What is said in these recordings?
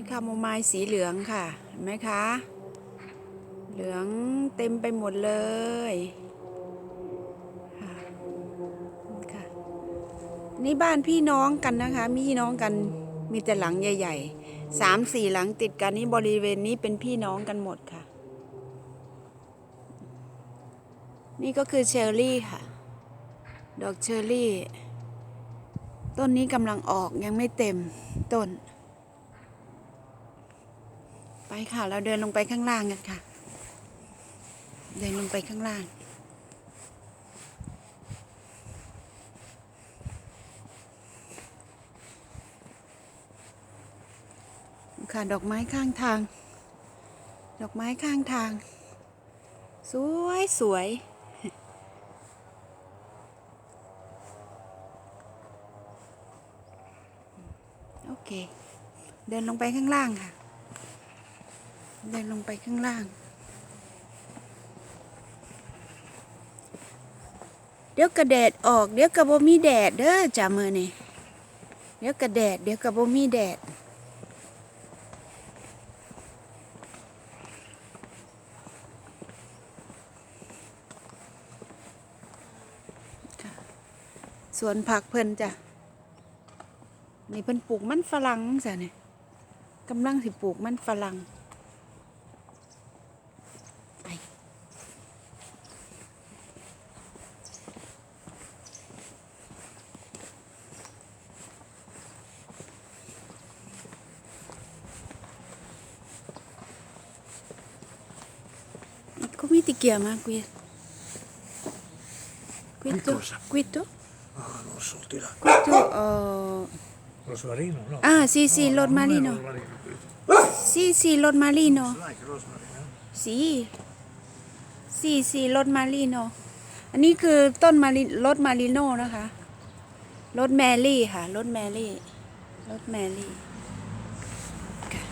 นี่คาโมไมล์สีเหลืองค่ะ เห็นไหมคะ เหลืองเต็มไปหมดเลยค่ะนี่ค่ะนี่บ้านพี่น้องกันนะคะมีพี่น้องกันมีแต่หลังใหญ่ๆสามสี่หลังติดกันนี่บริเวณนี้เป็นพี่น้องกันหมดค่ะ นี่ก็คือเชอร์รี่ค่ะ ดอกเชอร์รี่ ต้นนี้กำลังออกยังไม่เต็มต้น ไปค่ะ เราเดินลงไปข้างล่างกันค่ะ เดินลงไปข้างล่าง ค่ะดอกไม้ข้างทาง ดอกไม้ข้างทาง สวยสวยโอเค เดินลงไปข้างล่างค่ะ เดินลงไปข้างล่าง เดี๋ยวกระแดดออก เดี๋ยวกระโบมีแดดเด้อจ่ามือนี่เดี๋ยวกระแดด เดี๋ยวกระโบมีแดดสวนผักเพิ่นจ้ะนี่เพิ่นปลูกมันฝรั่งจ้ะเนี่ยกำลังสิปลูกมันฝรั่ง come ti chiama qui questo cosa? questo Ah, non so, di là. questo oh, Rosmarino, no? ah sì sì No, non è rosmarino rosmarino questo. sì sì rosmarino Sai che rosmarino? สีสีสีรถมารีโนอันนี้คือต้นมาริรถมาริโนนะคะ รถแมรี่ค่ะ รถแมรี่ รถแมรี่ค่ะ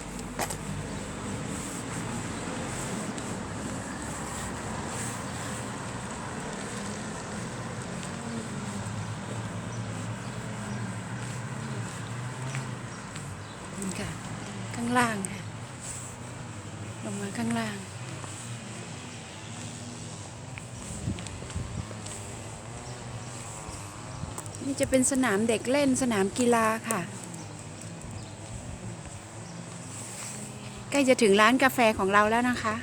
นี่ค่ะ ข้างล่างค่ะ ลงมาข้างล่าง นี่จะเป็นสนามเด็กเล่นสนามกีฬาค่ะ ใกล้จะถึงร้านกาแฟของเราแล้วนะคะ